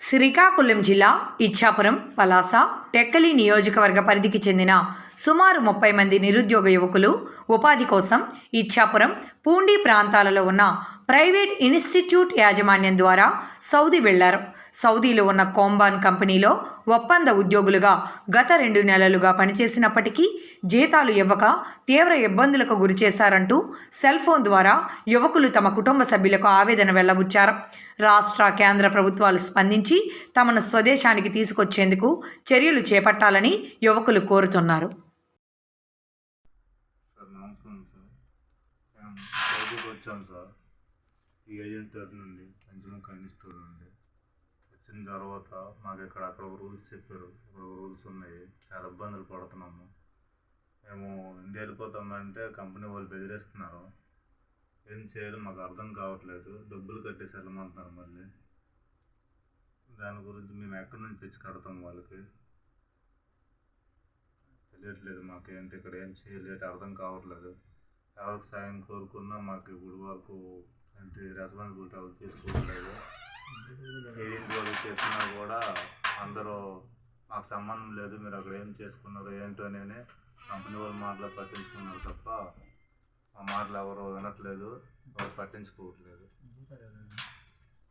శ్రీకాకుళం జిల్లా ఇచ్ఛాపురం పలాస టెక్కలి నియోజకవర్గ పరిధికి చెందిన సుమారు ముప్పై మంది నిరుద్యోగ యువకులు ఉపాధి కోసం ఇచ్చాపురం పూండి ప్రాంతాలలో ఉన్న ప్రైవేట్ ఇన్స్టిట్యూట్ యాజమాన్యం ద్వారా సౌదీ వెళ్ళారు. సౌదీలో ఉన్న కోంబాన్ కంపెనీలో ఒప్పంద ఉద్యోగులుగా గత రెండు నెలలుగా పనిచేసినప్పటికీ జీతాలు ఇవ్వక తీవ్ర ఇబ్బందులకు గురిచేశారంటూ సెల్ ఫోన్ ద్వారా యువకులు తమ కుటుంబ సభ్యులకు ఆవేదన వెళ్ళబుచ్చారు. రాష్ట్ర కేంద్ర ప్రభుత్వాలు స్పందించి తమను స్వదేశానికి తీసుకొచ్చేందుకు చర్యలు చేపట్టాలని యువకులు కోరుతున్నారు. సార్ నమస్కారం సార్. సార్. ఈ ఏజెంట్ నుండి పంచమ కైని నుండి. వచ్చిన తర్వాత మాకు ఇక్కడ అక్కడ రూల్స్ చెప్పారు. ఇక్కడ ఒక రూల్స్ ఉన్నాయి. చాలా ఇబ్బందులు పడుతున్నాము. మేము ఇండియా వెళ్ళిపోతామంటే కంపెనీ వాళ్ళు బెదిరేస్తున్నారు. ఏం చేయాలో మాకు అర్థం కావట్లేదు. డబ్బులు కట్టేసి వెళ్ళమంటున్నారు మళ్ళీ. దాని గురించి మేము ఎక్కడి నుంచి తెచ్చి కడతాం వాళ్ళకి? తెలియట్లేదు మాకేంటి ఇక్కడ ఏం చేయలేదు అర్థం కావట్లేదు. ఎవరికి సాయం కోరుకున్నా మాకు ఇప్పుడు వరకు ఏంటి రెస్పాన్సిబిలిటీ ఎవరు తీసుకోవట్లేదు. ఏజెంట్ వాళ్ళు చెప్పినా కూడా అందరూ మాకు సంబంధం లేదు మీరు అక్కడ ఏం చేసుకున్నారు ఏంటో నేనే కంపెనీ వాళ్ళ మాటలు పట్టించుకున్నారు తప్ప మా మాటలు ఎవరు వినట్లేదు ఎవరు పట్టించుకోవట్లేదు.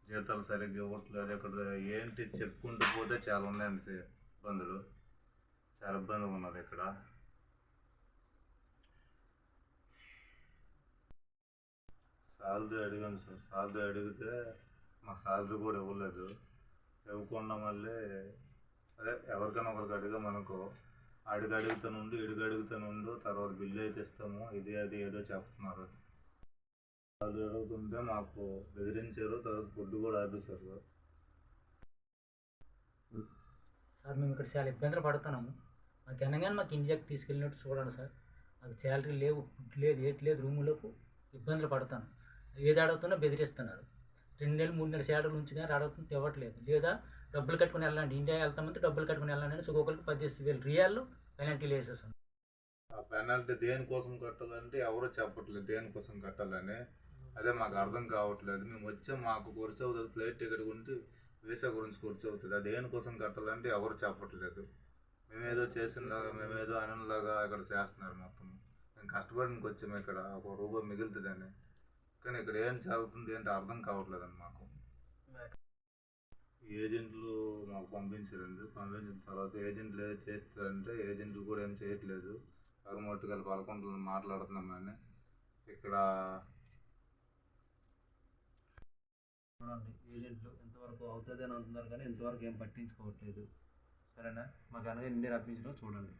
జీతాలు సరిగ్గా ఇవ్వట్లేదు ఇక్కడ ఏంటి చెప్పుకుంటూ పోతే చాలా ఉన్నాయండి ఇబ్బందులు. చాలా ఇబ్బందిగా ఉన్నది ఇక్కడ. సాలరీ అడిగాను సార్. సాలరీ అడిగితే మాకు సాలరీ కూడా ఇవ్వలేదు. ఇవ్వకుండా మళ్ళీ అదే ఎవరికైనా ఒకరికి అడిగామనుకో అడిగి అడుగుతానుండు ఇడిగి అడుగుతానుండు తర్వాత బిల్లు అయితే ఇస్తాము. ఇది అది ఏదో చెప్తున్నారు. వాళ్ళు అడుగుతుంటే మాకు బెదిరించారు తర్వాత ఫుడ్ కూడా ఆపేశారు సార్. మేము ఇక్కడ చాలా ఇబ్బందులు పడుతున్నాము. మాకు అనగానే మాకు ఇండియాకి తీసుకెళ్ళినట్టు చూడండి సార్. మాకు శాలరీ లేవు ఫుడ్ లేదు ఏటి లేదు రూములకు ఇబ్బందులు పడతాను ఏది అడుగుతున్నా బెదిరిస్తున్నారు. రెండు నెలలు మూడు నెలలు శాలరీ నుంచి కానీ అడుగుతుంది ఇవ్వట్లేదు లేదా డబ్బులు కట్టుకుని వెళ్ళండి ఇండియా వెళ్తామంటే డబ్బులు కట్టుకుని వెళ్ళండి అని ఒక్కొక్కరికి పద్దెనిమిది వేలు రియాల్లో పెనాల్టీలు వేసేస్తాం ఆ పెనాల్టీ దేనికోసం కట్టాలంటే ఎవరు చెప్పట్లేదు దేనికోసం కట్టాలని. అదే మాకు అర్థం కావట్లేదు. మేము వచ్చే మాకు ఖర్చు అవుతుంది ఫ్లైట్ టికెట్ గురించి వీసా గురించి ఖర్చు అవుతుంది. అది దేనికోసం కట్టాలంటే ఎవరు చెప్పట్లేదు. మేమేదో చేసినలాగా మేమేదో అనలాగా ఇక్కడ చేస్తున్నారు మొత్తం. మేము కష్టపడికి వచ్చాము ఇక్కడ ఒక రూపాయి మిగులుతుందని. కానీ ఇక్కడ ఏం జరుగుతుంది ఏంటి అర్థం కావట్లేదండి మాకు. ఈ ఏజెంట్లు మాకు పంపించారండి. పంపించిన తర్వాత ఏజెంట్లు ఏదో చేస్తారంటే ఏజెంట్లు కూడా ఏం చేయట్లేదు. కరుమట్టుకెళ్ళి పలకొండలు మాట్లాడుతున్నాం కానీ ఇక్కడ చూడండి ఏజెంట్లు ఎంతవరకు అవుతుంది అని అంటున్నారు కానీ ఇంతవరకు ఏం పట్టించుకోవట్లేదు. సరేనా? మాకు అనగా ఇండియా రప్పించడం చూడండి.